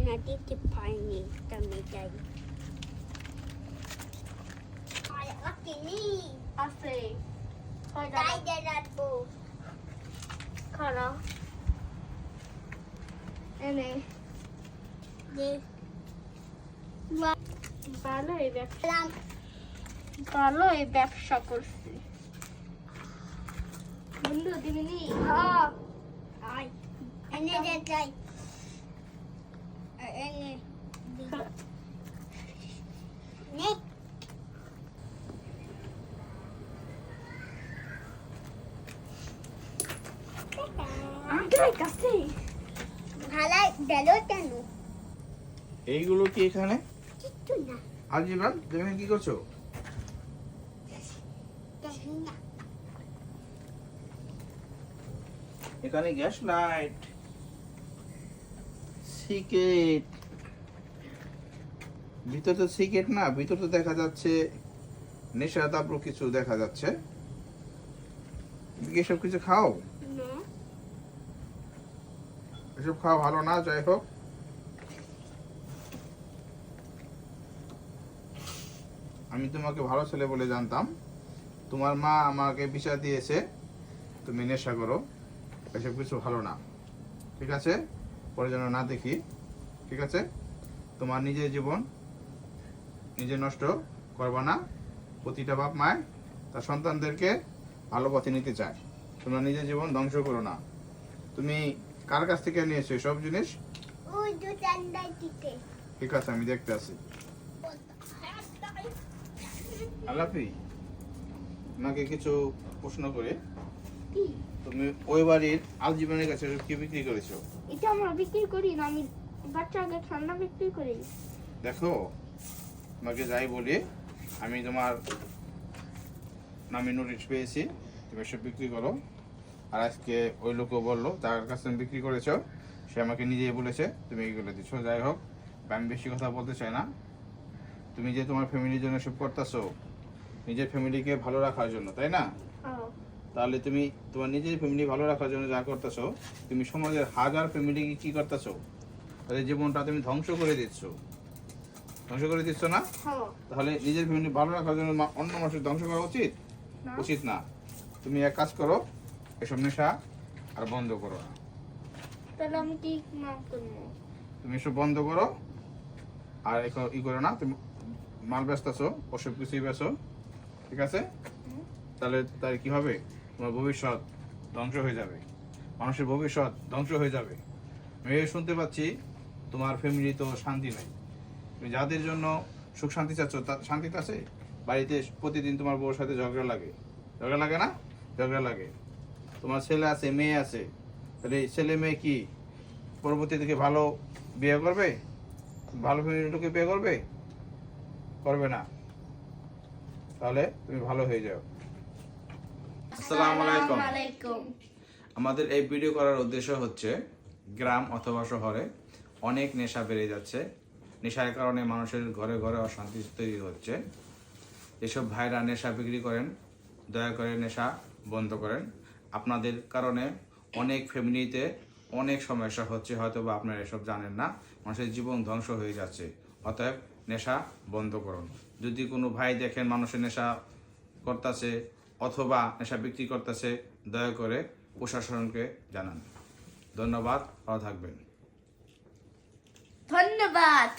না দিতে তুমি যাই আছে খারাপ এনে যে ভালোই ব্যবসা লাম ভালোই ব্যবসা করছি বন্ধু দিবিনি হ্যাঁ এনে যাই এনে নে আগে কাছে ভালো গেল কেন এইগুলো কি এখানে? কিচ্ছু আজ ইমরান তুমি এখানে কি করছ? এখানে গ্যাস লাইট সিকেট ভিতর তো সিকেট না ভিতর তো দেখা যাচ্ছে নেশা তারপর কিছু দেখা যাচ্ছে। এসব কিছু খাও? এসব খাওয়া ভালো না যাই হোক। আমি তোমাকে ভালো ছেলে বলে জানতাম। তোমার মা আমাকে বিচার দিয়েছে তুমি নেশা করো এসব কিছু ভালো না। ঠিক আছে? পরে যেন না দেখি ঠিক আছে? তোমার নিজের জীবন নিজে নষ্ট করবা না। প্রতিটা বাপ মায় তার সন্তানদেরকে ভালো পথে নিতে চায়। তোমরা নিজের জীবন ধ্বংস করো না। তুমি কার কাছ থেকে নিয়েছো সব জিনিস? ঠিক আছে আমি দেখতে আসি। আলাপি তোমাকে কিছু প্রশ্ন করে। তুমি ওই বাড়ির আলজীবনের কাছে কি বিক্রি করেছ? এটা আমরা বিক্রি করি না আমি বাচ্চাকে ঠান্ডা বিক্রি করি। দেখো তোমাকে যাই বলি আমি তোমার নামে নোটিশ পেয়েছি তুমি এসব বিক্রি করো। আর আজকে ওই লোকও বলল যার কাছে তুমি বিক্রি করেছ সে আমাকে নিজেই বলেছে তুমি এইগুলো দিচ্ছ যাই হোক আমি বেশি কথা বলতে চাই না। তুমি যে তোমার ফ্যামিলির জন্য সব করতেছো নিজের ফ্যামিলিকে ভালো রাখার জন্য তাই না? হ্যাঁ তাহলে তুমি তোমার নিজের ফ্যামিলি ভালো রাখার জন্য যা করতেছো তুমি সমাজের হাজার ফ্যামিলিকে কি করতেছো তাদের জীবনটা তুমি ধ্বংস করে দিচ্ছ। ধ্বংস করে দিচ্ছ না? হ্যাঁ। তাহলে নিজের ফ্যামিলি ভালো রাখার জন্য অন্য মানুষের ধ্বংস করা উচিত? উচিত না। তুমি এক কাজ করো এসব নেশা আর বন্ধ করো না। তাহলে আমি কি তুমি এসব বন্ধ করো আর ই করো না তুমি মাল ব্যস্তাছো ওসব কিছুই বেছো ঠিক আছে? তাহলে তাহলে কি হবে? তোমার ভবিষ্যৎ ধ্বংস হয়ে যাবে। মানুষের ভবিষ্যৎ ধ্বংস হয়ে যাবে। আমি শুনতে পাচ্ছি, তোমার ফ্যামিলি তো শান্তি নাই। তুমি যাদের জন্য সুখ শান্তি চাচ্ছ তা শান্তিতে আছে? বাড়িতে প্রতিদিন তোমার বউর সাথে ঝগড়া লাগে। ঝগড়া লাগে না? ঝগড়া লাগে। তোমার ছেলে আছে, মেয়ে আছে। তাহলে ছেলে মেয়ে কি পরবর্তী থেকে ভালো বিয়ে করবে? ভালো ফ্যামিলির লোকে বিয়ে করবে? করবে না। তাহলে তুমি ভালো হয়ে যাও। আসসালামু আলাইকুম। আমাদের এই ভিডিও করার উদ্দেশ্য হচ্ছে গ্রাম অথবা শহরে অনেক নেশা বেড়ে যাচ্ছে। নেশার কারণে মানুষের ঘরে ঘরে অশান্তি তৈরি হচ্ছে। এসব ভাইরা নেশা বিক্রি করেন দয়া করে নেশা বন্ধ করেন। আপনাদের কারণে অনেক ফ্যামিলিতে অনেক সমস্যা হচ্ছে হয়তো বা আপনারা এসব জানেন না। মানুষের জীবন ধ্বংস হয়ে যাচ্ছে। অতএব নেশা বন্ধ করুন। যদি কোনো ভাই দেখেন মানুষের নেশা করতেছে অথবা নেশা বিক্রি করতেছে দয়া করে প্রশাসনকে জানান। ধন্যবাদ ভালো থাকবেন। ধন্যবাদ।